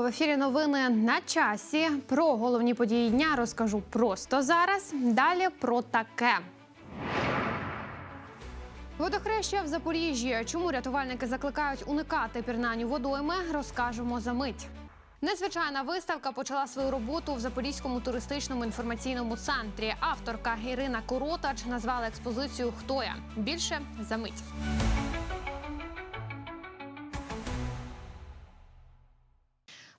В ефірі. Новини на часі. Про головні події дня розкажу просто зараз. Далі про таке. Водохреща в Запоріжжі. Чому рятувальники закликають уникати пірнань у водойми? Розкажемо за мить. Незвичайна виставка почала свою роботу в Запорізькому туристичному інформаційному центрі. Авторка Ірина Коротач назвала експозицію Хто я більше за мить.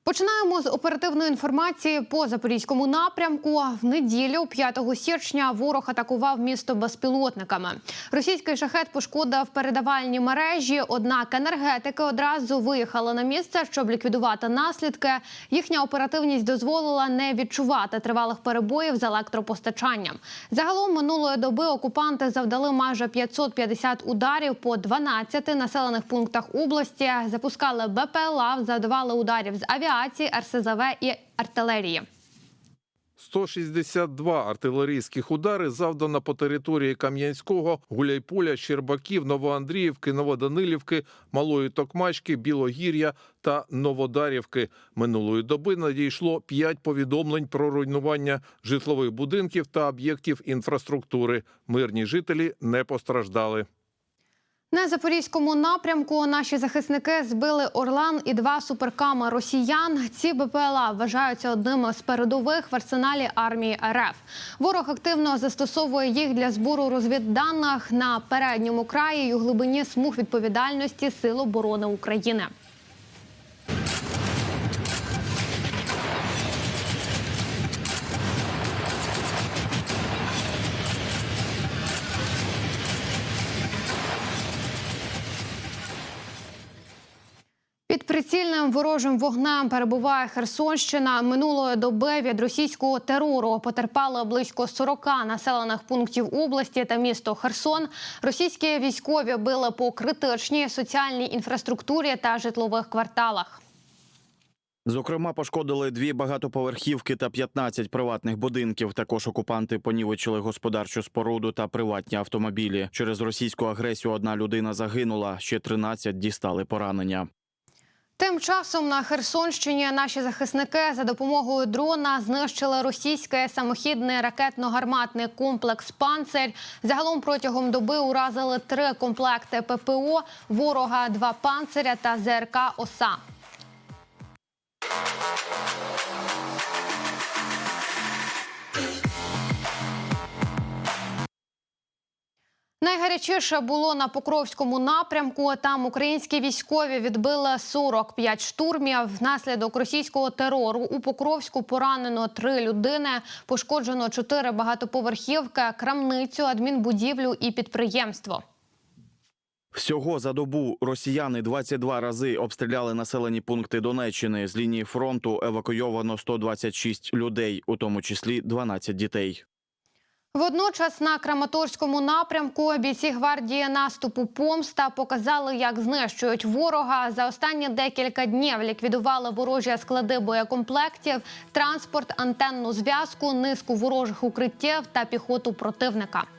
Починаємо з оперативної інформації по запорізькому напрямку. В неділю, 5 січня, ворог атакував місто безпілотниками. Російський шахет пошкодив передавальні мережі. Однак енергетики одразу виїхали на місце, щоб ліквідувати наслідки. Їхня оперативність дозволила не відчувати тривалих перебоїв з електропостачанням. Загалом минулої доби окупанти завдали майже 550 ударів по 12 населених пунктах області. Запускали БПЛА, завдавали ударів з авіації, РСЗВ і артилерії. 162 артилерійських удари завдано по території Кам'янського, Гуляйполя, Щербаків, Новоандріївки, Новоданилівки, Малої Токмачки, Білогір'я та Новодарівки. Минулої доби надійшло 5 повідомлень про руйнування житлових будинків та об'єктів інфраструктури. Мирні жителі не постраждали. На запорізькому напрямку наші захисники збили Орлан і два суперкама росіян. Ці БПЛА вважаються одним з передових в арсеналі армії РФ. Ворог активно застосовує їх для збору розвідданих на передньому краї й у глибині смуг відповідальності Сил оборони України. Під прицільним ворожим вогнем перебуває Херсонщина. Минулої доби від російського терору потерпали близько 40 населених пунктів області та місто Херсон. Російські військові били по критичній соціальній інфраструктурі та житлових кварталах. Зокрема, пошкодили дві багатоповерхівки та 15 приватних будинків. Також окупанти понівечили господарчу споруду та приватні автомобілі. Через російську агресію одна людина загинула, ще 13 дістали поранення. Тим часом на Херсонщині наші захисники за допомогою дрона знищили російський самохідний ракетно-гарматний комплекс «Панцирь». Загалом протягом доби уразили три комплекти ППО, ворога, два панциря та ЗРК «Оса». Найгарячіше було на Покровському напрямку. Там українські військові відбили 45 штурмів. Внаслідок російського терору у Покровську поранено три людини. Пошкоджено чотири багатоповерхівки, крамницю, адмінбудівлю і підприємство. Всього за добу росіяни 22 рази обстріляли населені пункти Донеччини. З лінії фронту евакуйовано 126 людей, у тому числі 12 дітей. Водночас на Краматорському напрямку бійці гвардії наступу помста показали, як знищують ворога. За останні декілька днів ліквідували ворожі склади боєкомплектів, транспорт, антенну зв'язку, низку ворожих укриттів та піхоту противника. –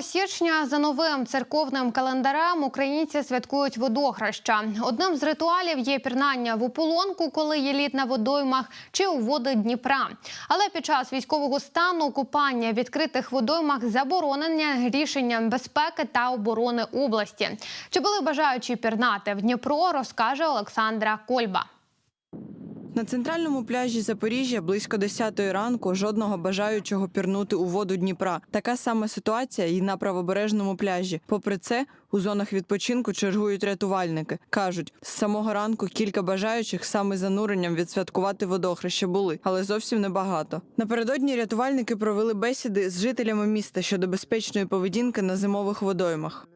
6 січня за новим церковним календарем українці святкують водохреща. Одним з ритуалів є пірнання в ополонку, коли є лід на водоймах, чи у води Дніпра. Але під час військового стану купання в відкритих водоймах заборонення рішенням безпеки та оборони області. Чи були бажаючі пірнати в Дніпро, розкаже Олександра Кольба. На центральному пляжі Запоріжжя близько 10 ранку жодного бажаючого пірнути у воду Дніпра. Така сама ситуація і на правобережному пляжі. Попри це, у зонах відпочинку чергують рятувальники. кажуть, з самого ранку кілька бажаючих саме зануренням відсвяткувати водохреще були, але зовсім небагато. Напередодні рятувальники провели бесіди з жителями міста щодо безпечної поведінки на зимових водоймах.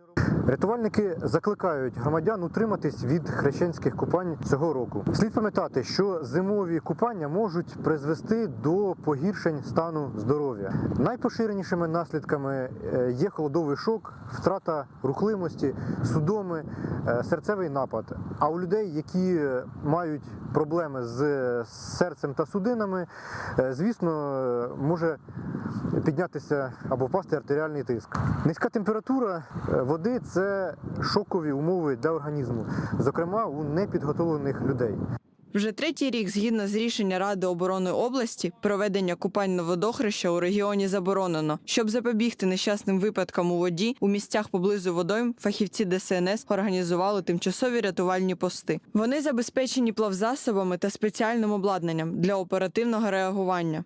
Рятувальники закликають громадян утриматись від хрещенських купань цього року. Слід пам'ятати, що зимові купання можуть призвести до погіршень стану здоров'я. Найпоширенішими наслідками е, є холодовий шок, втрата рухливості, судоми, е, серцевий напад. А у людей, які мають проблеми з серцем та судинами, е, звісно, може піднятися або впасти артеріальний тиск. Низька температура води це шокові умови для організму, зокрема у непідготовлених людей. Вже третій рік, згідно з рішення Ради оборони області, проведення купань на водохреща у регіоні заборонено. Щоб запобігти нещасним випадкам у воді, у місцях поблизу водойм фахівці ДСНС організували тимчасові рятувальні пости. Вони забезпечені плавзасобами та спеціальним обладнанням для оперативного реагування.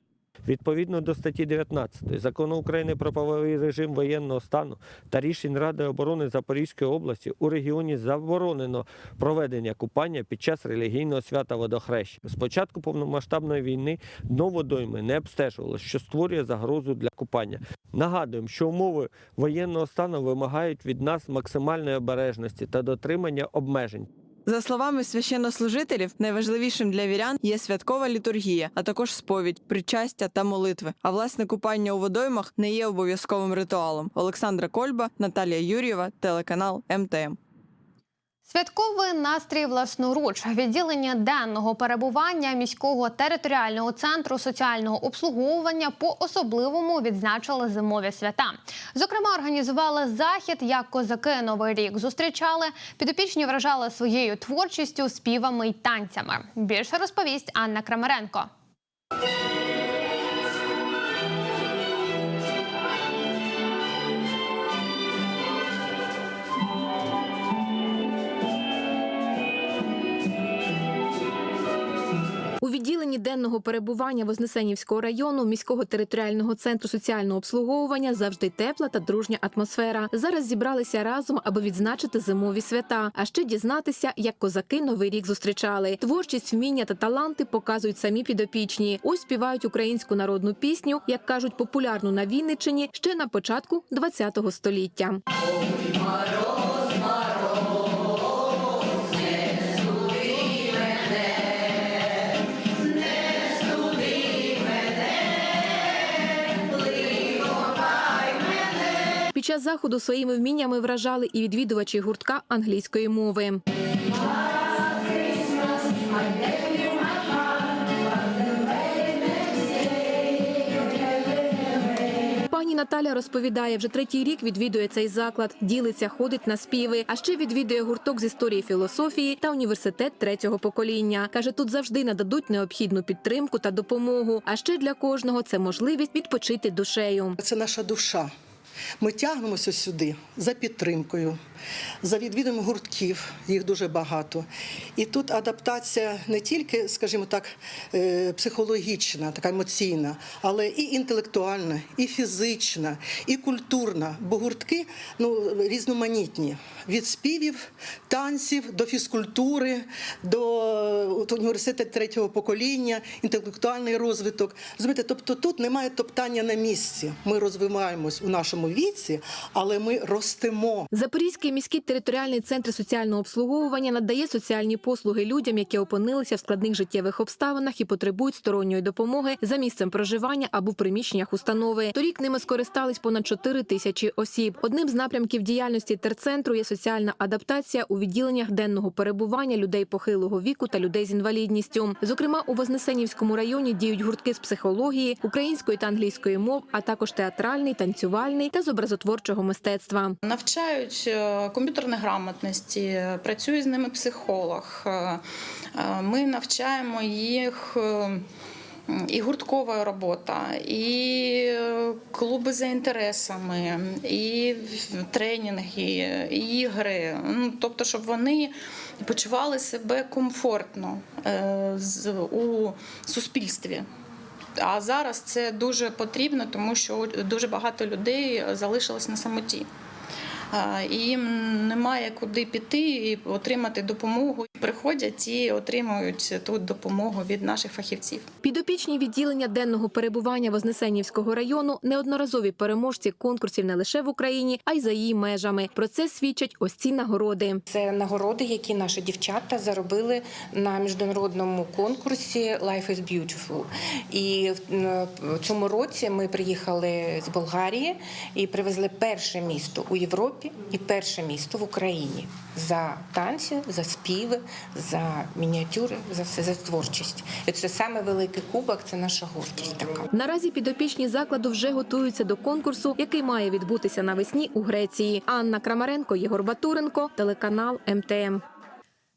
Відповідно до статті 19 закону України про правовий режим воєнного стану та рішень Ради оборони Запорізької області у регіоні заборонено проведення купання під час релігійного свята водохреща. З початку повномасштабної війни дно водойми не обстежувалося, що створює загрозу для купання. Нагадуємо, що умови воєнного стану вимагають від нас максимальної обережності та дотримання обмежень. За словами священнослужителів, найважливішим для вірян є святкова літургія, а також сповідь, причастя та молитви. А власне купання у водоймах не є обов'язковим ритуалом. Олександра Кольба, Наталія Юр'єва, телеканал МТМ. Святковий настрій власноруч відділення денного перебування міського територіального центру соціального обслуговування по особливому відзначили зимові свята. Зокрема, організували захід, як козаки новий рік зустрічали. Підопічні вражали своєю творчістю, співами й танцями. Більше розповість Анна Крамаренко. У денного перебування Вознесенівського району міського територіального центру соціального обслуговування завжди тепла та дружня атмосфера. Зараз зібралися разом, аби відзначити зимові свята, а ще дізнатися, як козаки новий рік зустрічали. Творчість, вміння та таланти показують самі підопічні. Ось співають українську народну пісню, як кажуть, популярну на Вінниччині ще на початку ХХ століття. Під час заходу своїми вміннями вражали і відвідувачі гуртка англійської мови. Пані Наталя розповідає, вже третій рік відвідує цей заклад, ділиться, ходить на співи, а ще відвідує гурток з історії філософії та університет третього покоління. Каже, тут завжди нададуть необхідну підтримку та допомогу. А ще для кожного це можливість відпочити душею. Це наша душа. Ми тягнемося сюди за підтримкою, за відвідом гуртків, їх дуже багато. І тут адаптація не тільки, скажімо так, е, психологічна, така емоційна, але і інтелектуальна, і фізична, і культурна. Бо гуртки ну, різноманітні. Від співів, танців до фізкультури, до університету третього покоління, інтелектуальний розвиток. Розумієте, тобто тут немає топтання на місці. Ми розвиваємось у нашому віці, але ми ростемо. Запорізький міський територіальний центр соціального обслуговування надає соціальні послуги людям, які опинилися в складних життєвих обставинах і потребують сторонньої допомоги за місцем проживання або в приміщеннях установи. Торік ними скористались понад 4 тисячі осіб. Одним з напрямків діяльності терцентру є соціальна адаптація у відділеннях денного перебування людей похилого віку та людей з інвалідністю. Зокрема, у Вознесенівському районі діють гуртки з психології, української та англійської мов, а також театральний, танцювальний та з образотворчого мистецтва. Навчають е, комп'ютерної грамотності, працює з ними психолог. Е, е, Ми навчаємо їх. І гурткова робота, і клуби за інтересами, і тренінги, і ігри. Ну, тобто, щоб вони почували себе комфортно у суспільстві. А зараз це дуже потрібно, тому що дуже багато людей залишилось на самоті. І їм немає куди піти і отримати допомогу. Приходять і отримують тут допомогу від наших фахівців. Підопічні відділення денного перебування Вознесенівського району неодноразові переможці конкурсів не лише в Україні, а й за її межами. Про це свідчать ось ці нагороди. Це нагороди, які наші дівчата заробили на міжнародному конкурсі Life is Beautiful. І в цьому році ми приїхали з Болгарії і привезли перше місто у Європі і перше місто в Україні за танці, за співи, за мініатюри, за все за творчість. І це саме великий кубок. Це наша гордість така. Наразі підопічні закладу вже готуються до конкурсу, який має відбутися навесні у Греції. Анна Крамаренко, Єгор Батуренко, телеканал МТМ.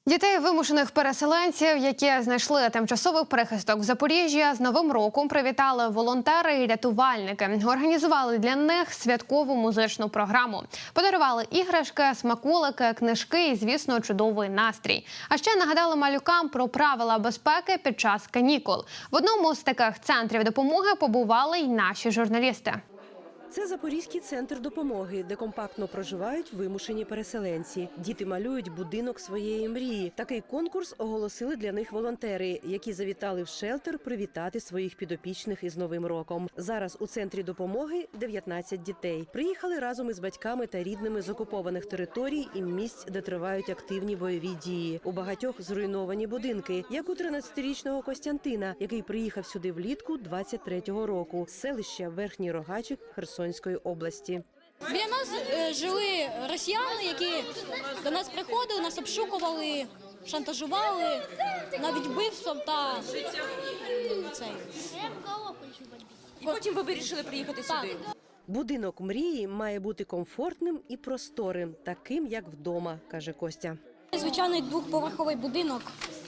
Дітей вимушених переселенців, які знайшли тимчасовий прихисток в Запоріжжі, з новим роком привітали волонтери і рятувальники. Організували для них святкову музичну програму. Подарували іграшки, смаколики, книжки і, звісно, чудовий настрій. А ще нагадали малюкам про правила безпеки під час канікул. В одному з таких центрів допомоги побували й наші журналісти. Це Запорізький центр допомоги, де компактно проживають вимушені переселенці. Діти малюють будинок своєї мрії. Такий конкурс оголосили для них волонтери, які завітали в шелтер привітати своїх підопічних із новим роком. Зараз у центрі допомоги 19 дітей. Приїхали разом із батьками та рідними з окупованих територій і місць, де тривають активні бойові дії. У багатьох зруйновані будинки, як у 13-річного Костянтина, який приїхав сюди влітку 23-го року. з Селища Верхній Рогачик Херсонської області. Біля нас е, жили росіяни, які до нас приходили, нас обшукували, шантажували, навіть вбивством та цей. І потім ви вирішили приїхати сюди. Будинок мрії має бути комфортним і просторим, таким як вдома, каже Костя. Звичайний двохповерховий будинок,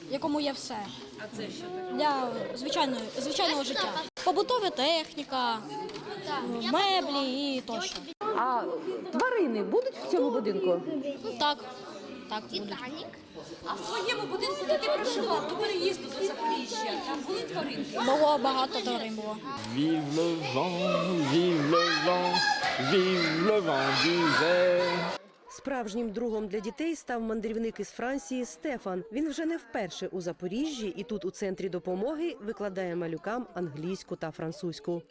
в якому є все. А це що Для звичайної, звичайного життя. Побутова техніка, меблі і тощо. А тварини будуть в цьому будинку? Ну так, так будуть. А в своєму будинку, де ти проживав до переїзду до Запоріжжя, там були тваринки? Було багато тварин було. Vive le vent, vive le vent, vive le vent d'hiver. Справжнім другом для дітей став мандрівник із Франції Стефан. Він вже не вперше у Запоріжжі і тут у центрі допомоги викладає малюкам англійську та французьку.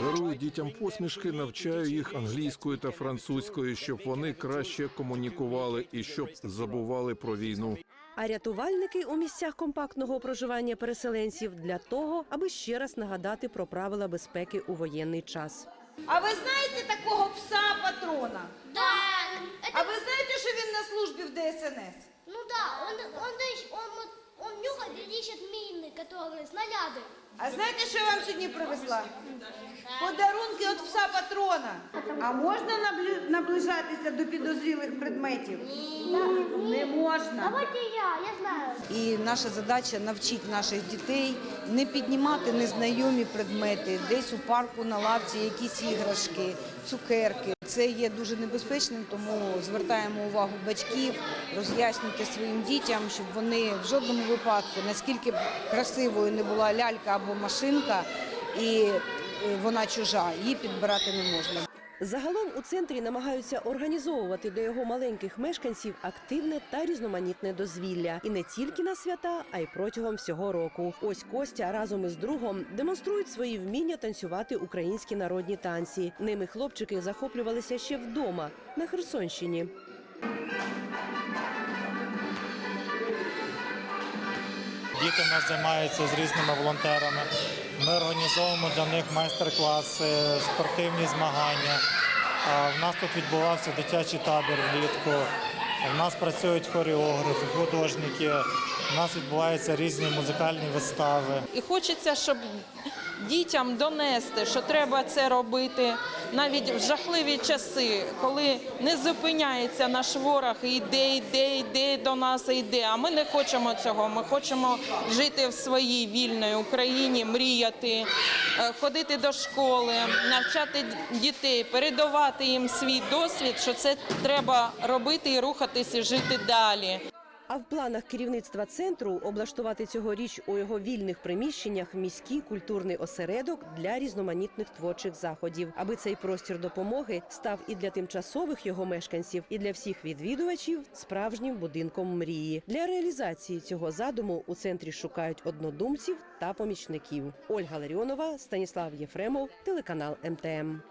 Дарую дітям посмішки, навчаю їх англійською та французькою, щоб вони краще комунікували і щоб забували про війну. А рятувальники у місцях компактного проживання переселенців для того, аби ще раз нагадати про правила безпеки у воєнний час. А ви знаєте такого пса патрона? Да. А ви знаєте, що він на службі в ДСНС? Ну да, он, он, он, вот- он нюхает и ищет мины, которые снаряды. А знаєте, що я вам сьогодні привезла? Подарунки від пса патрона. А можна наблю- наближатися до підозрілих предметів? Не можна. Давайте я, я знаю. І наша задача навчити наших дітей не піднімати незнайомі предмети, десь у парку на лавці якісь іграшки, цукерки. Це є дуже небезпечним, тому звертаємо увагу батьків, роз'яснюйте своїм дітям, щоб вони в жодному випадку, наскільки красивою не була лялька або машинка, і е, вона чужа, її підбирати не можна. Загалом у центрі намагаються організовувати для його маленьких мешканців активне та різноманітне дозвілля, і не тільки на свята, а й протягом всього року. Ось Костя разом із другом демонструють свої вміння танцювати українські народні танці. Ними хлопчики захоплювалися ще вдома на Херсонщині. Діти в нас займаються з різними волонтерами. Ми організовуємо для них майстер-класи, спортивні змагання. У нас тут відбувався дитячий табір влітку. У нас працюють хореографи, художники. У нас відбуваються різні музикальні вистави. І хочеться, щоб дітям донести, що треба це робити навіть в жахливі часи, коли не зупиняється наш ворог, і йде, йде, йде до нас, і йде. А ми не хочемо цього. Ми хочемо жити в своїй вільній Україні, мріяти, е, ходити до школи, навчати дітей, передавати їм свій досвід, що це треба робити і рухатися, жити далі. А в планах керівництва центру облаштувати цьогоріч у його вільних приміщеннях міський культурний осередок для різноманітних творчих заходів, аби цей простір допомоги став і для тимчасових його мешканців, і для всіх відвідувачів справжнім будинком мрії. Для реалізації цього задуму у центрі шукають однодумців та помічників. Ольга Ларіонова, Станіслав Єфремов, телеканал МТМ.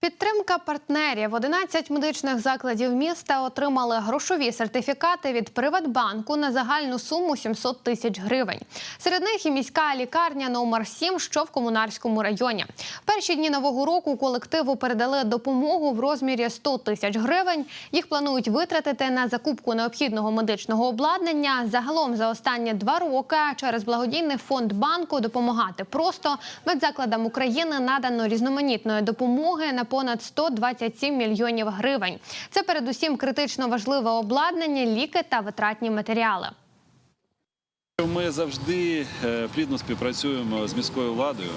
Підтримка партнерів 11 медичних закладів міста отримали грошові сертифікати від Приватбанку на загальну суму 700 тисяч гривень. Серед них і міська лікарня номер 7, що в комунарському районі. Перші дні нового року колективу передали допомогу в розмірі 100 тисяч гривень. Їх планують витратити на закупку необхідного медичного обладнання. Загалом за останні два роки через благодійний фонд банку допомагати просто медзакладам України надано різноманітної допомоги на понад 127 мільйонів гривень. Це передусім критично важливе обладнання, ліки та витратні матеріали. Ми завжди е, плідно співпрацюємо з міською владою.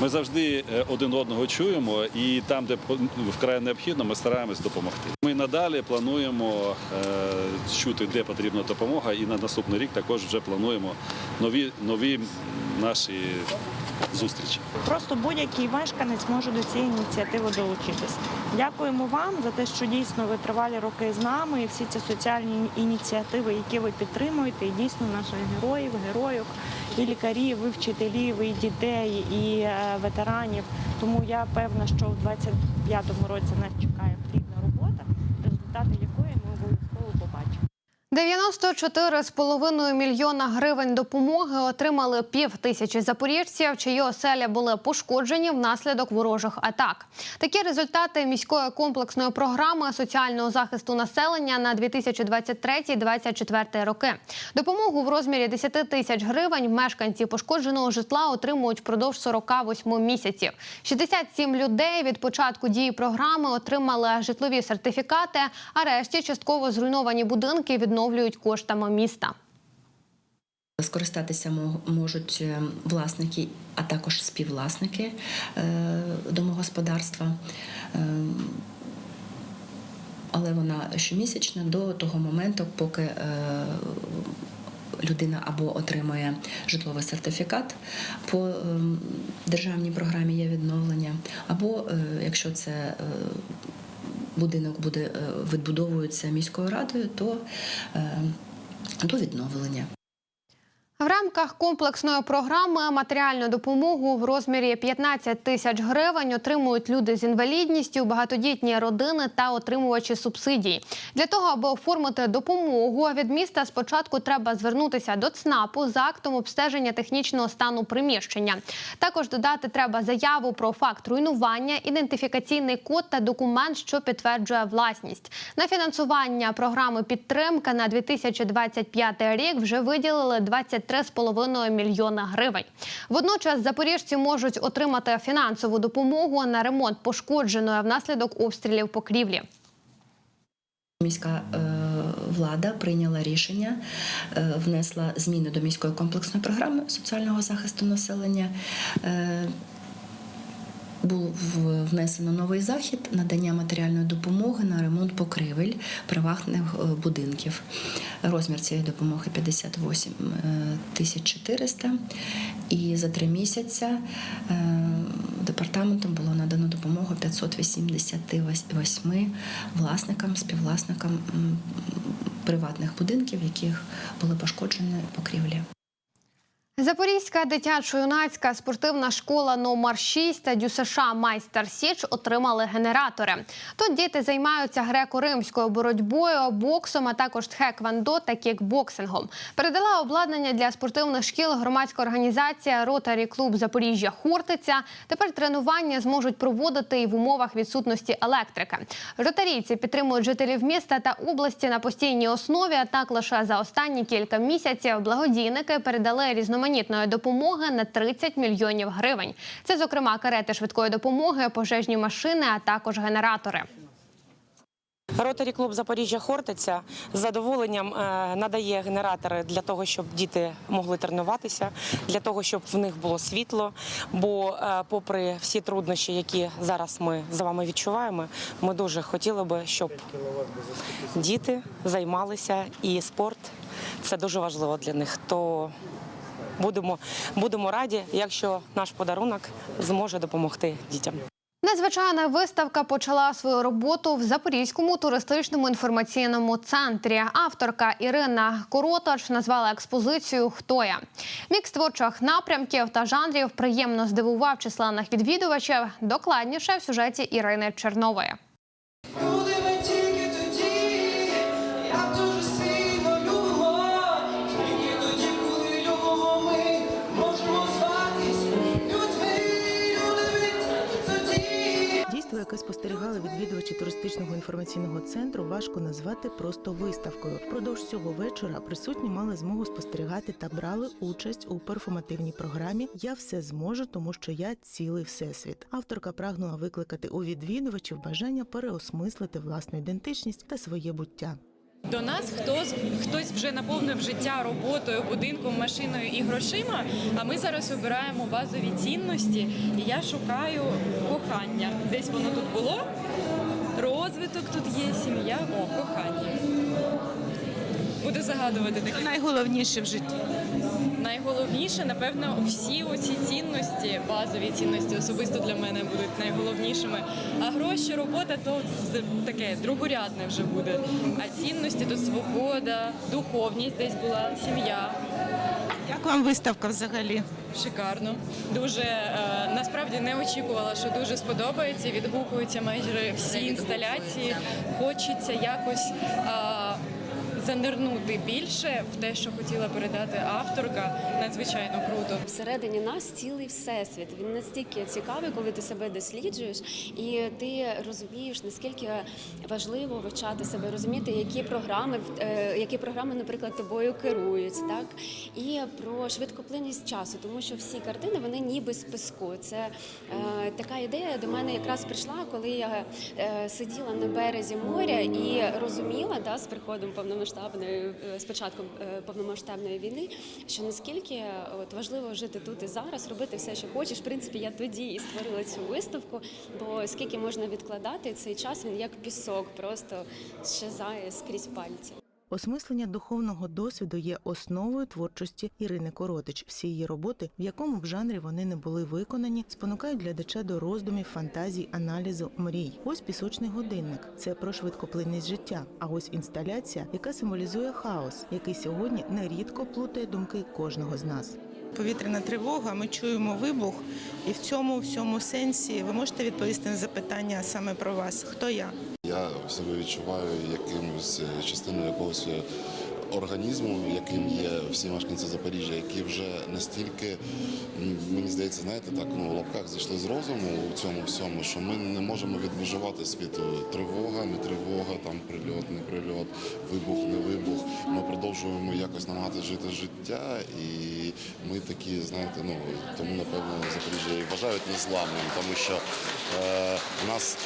Ми завжди е, один одного чуємо, і там, де по- вкрай необхідно, ми стараємось допомогти. Ми надалі плануємо е, чути, де потрібна допомога, і на наступний рік також вже плануємо нові, нові наші зустрічі. Просто будь-який мешканець може до цієї ініціативи долучитись. Дякуємо вам за те, що дійсно ви тривалі роки з нами і всі ці соціальні ініціативи, які ви підтримуєте, і дійсно наших героїв, героїв, і лікарів, і вчителів, і дітей, і е, ветеранів. Тому я певна, що в 25-му році нас чекає плідна робота, результати якої. 94,5 мільйона гривень допомоги отримали пів тисячі запоріжців, чиї оселя були пошкоджені внаслідок ворожих атак. Такі результати міської комплексної програми соціального захисту населення на 2023-2024 роки. Допомогу в розмірі 10 тисяч гривень мешканці пошкодженого житла отримують впродовж 48 місяців. 67 людей від початку дії програми отримали житлові сертифікати, а решті частково зруйновані будинки відновлюють коштами міста. Скористатися можуть е, власники, а також співвласники е, домогосподарства. Е, Але вона щомісячна до того моменту, поки людина або отримує житловий сертифікат по е, державній програмі є відновлення, або якщо це будинок буде е, відбудовується міською радою, то е, до відновлення. В рамках комплексної програми матеріальну допомогу в розмірі 15 тисяч гривень отримують люди з інвалідністю, багатодітні родини та отримувачі субсидій. Для того, аби оформити допомогу від міста, спочатку треба звернутися до ЦНАПу за актом обстеження технічного стану приміщення. Також додати треба заяву про факт руйнування, ідентифікаційний код та документ, що підтверджує власність. На фінансування програми підтримка на 2025 рік вже виділили 23,5 мільйона гривень. Водночас запоріжці можуть отримати фінансову допомогу на ремонт пошкодженої внаслідок обстрілів покрівлі. Міська е, влада прийняла рішення, е, внесла зміни до міської комплексної програми соціального захисту населення. Був внесено новий захід надання матеріальної допомоги на ремонт покривель приватних е, будинків. Розмір цієї допомоги 58 е, тисяч 400. І за три місяці е, департаментом було надано допомогу 588 власникам, співвласникам приватних будинків, яких були пошкоджені покрівлі. Запорізька дитячо-юнацька спортивна школа номер 6 та ДЮСШ Майстер Січ отримали генератори. Тут діти займаються греко-римською боротьбою, боксом, а також тхеквондо та кікбоксингом. Передала обладнання для спортивних шкіл громадська організація Ротарі Клуб Запоріжжя Хортиця. Тепер тренування зможуть проводити і в умовах відсутності електрики. Ротарійці підтримують жителів міста та області на постійній основі. А так лише за останні кілька місяців благодійники передали різноманітної допомоги на 30 мільйонів гривень. Це, зокрема, карети швидкої допомоги, пожежні машини, а також генератори. Ротарі клуб Запоріжжя Хортиця з задоволенням е, надає генератори для того, щоб діти могли тренуватися, для того, щоб в них було світло. Бо, е, попри всі труднощі, які зараз ми з вами відчуваємо, ми дуже хотіли би, щоб діти займалися і спорт це дуже важливо для них. То будемо, будемо раді, якщо наш подарунок зможе допомогти дітям. Незвичайна виставка почала свою роботу в Запорізькому туристичному інформаційному центрі. Авторка Ірина Коротач назвала експозицію Хто я мікс творчих напрямків та жанрів приємно здивував численних відвідувачів. Докладніше в сюжеті Ірини Чернової. Яке спостерігали відвідувачі туристичного інформаційного центру, важко назвати просто виставкою. Впродовж цього вечора присутні мали змогу спостерігати та брали участь у перформативній програмі Я все зможу, тому що я цілий всесвіт. Авторка прагнула викликати у відвідувачів бажання переосмислити власну ідентичність та своє буття. До нас хтось, хтось вже наповнив життя роботою, будинком, машиною і грошима. А ми зараз обираємо базові цінності. І я шукаю кохання. Десь воно тут було. Розвиток тут є, сім'я, о, кохання. Буду загадувати таке. Найголовніше в житті. Найголовніше, напевно, всі оці цінності, базові цінності особисто для мене будуть найголовнішими. А гроші, робота то таке другорядне вже буде. А цінності то свобода, духовність десь була, сім'я. Як вам виставка взагалі? Шикарно. Дуже е, насправді не очікувала, що дуже сподобається. Відгукуються майже всі інсталяції. Хочеться якось. е, занирнути більше в те, що хотіла передати авторка, надзвичайно круто. Всередині нас цілий всесвіт. Він настільки цікавий, коли ти себе досліджуєш, і ти розумієш, наскільки важливо вивчати себе, розуміти, які програми, е, які програми, наприклад, тобою керують, так і про швидкоплинність часу, тому що всі картини вони ніби з піску. Це е, така ідея до мене якраз прийшла, коли я е, сиділа на березі моря і розуміла да, з приходом повномасштабної спочатку початком е, повномасштабної війни, що наскільки е, от важливо жити тут і зараз, робити все, що хочеш. В принципі, я тоді і створила цю виставку, бо скільки можна відкладати цей час, він як пісок, просто щезає скрізь пальці. Осмислення духовного досвіду є основою творчості Ірини Коротич. Всі її роботи, в якому б жанрі вони не були виконані, спонукають глядача до роздумів, фантазій, аналізу, мрій. Ось пісочний годинник це про швидкоплинність життя. А ось інсталяція, яка символізує хаос, який сьогодні нерідко плутає думки кожного з нас. Повітряна тривога, ми чуємо вибух, і в цьому всьому сенсі ви можете відповісти на запитання саме про вас. Хто я? Я себе відчуваю якимось е, частиною якогось е, організму, яким є всі мешканці Запоріжжя, які вже настільки, мені здається, знаєте, так ну в лапках зійшли з розуму у цьому всьому, що ми не можемо відмежувати е, тривога, не тривога, там прильот, не прильот, вибух, не вибух. Ми продовжуємо якось намагатися жити життя, і ми такі, знаєте, ну тому напевно Запоріжжя і вважають незламним, тому що е, у нас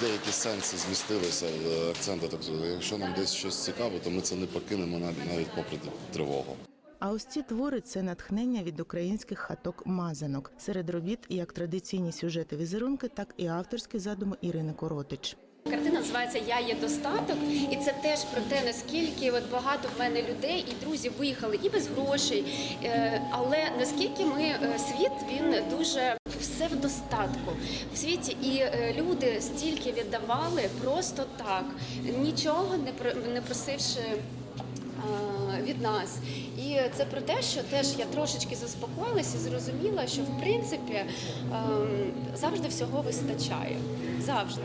деякі сенси змістилися, е, акценти так. Якщо нам десь щось цікаво, то ми це не покинемо навіть навіть попри тривогу. А ось ці твори це натхнення від українських хаток мазанок. Серед робіт як традиційні сюжети візерунки, так і авторські задуми Ірини Коротич. Картина називається Я є достаток, і це теж про те, наскільки от багато в мене людей і друзів виїхали і без грошей. е, Але наскільки ми е, світ він дуже все в достатку в світі, і е, люди стільки віддавали просто так, нічого не про не просивши. Е, Від нас, і це про те, що теж я трошечки заспокоїлася, і зрозуміла, що в принципі ем, завжди всього вистачає. Завжди.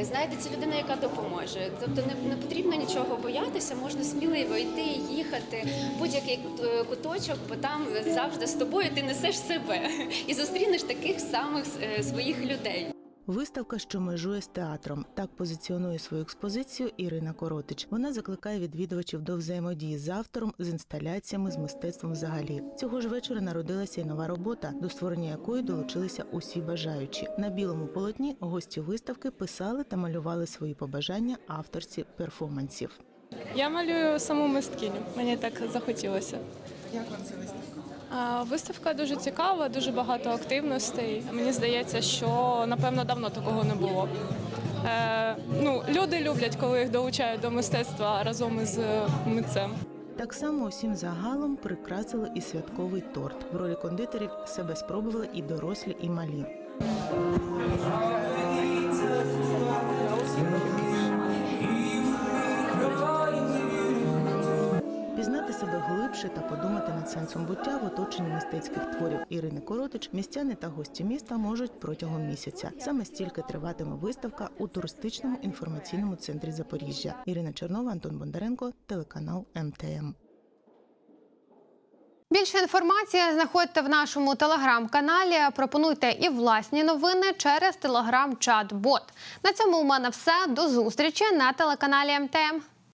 І Знайдеться людина, яка допоможе. Тобто не, не потрібно нічого боятися, можна сміливо йти, їхати будь-який куточок, бо там завжди з тобою ти несеш себе і зустрінеш таких самих е, своїх людей. Виставка, що межує з театром. Так позиціонує свою експозицію Ірина Коротич. Вона закликає відвідувачів до взаємодії з автором, з інсталяціями, з мистецтвом взагалі. Цього ж вечора народилася й нова робота, до створення якої долучилися усі бажаючі. На білому полотні гості виставки писали та малювали свої побажання авторці перформансів. Я малюю саму мисткиню. Мені так захотілося. Як вам ця виставка? Виставка дуже цікава, дуже багато активностей. Мені здається, що напевно давно такого не було. Е, ну, люди люблять, коли їх долучають до мистецтва разом із е, митцем. Так само усім загалом прикрасили і святковий торт. В ролі кондитерів себе спробували і дорослі, і малі. Себе глибше та подумати над сенсом буття в оточенні мистецьких творів Ірини Коротич містяни та гості міста можуть протягом місяця. Саме стільки триватиме виставка у туристичному інформаційному центрі Запоріжжя. Ірина Чернова, Антон Бондаренко, телеканал МТМ. Більше інформації знаходьте в нашому телеграм-каналі. Пропонуйте і власні новини через телеграм-чат-бот. На цьому у мене все. До зустрічі на телеканалі МТМ.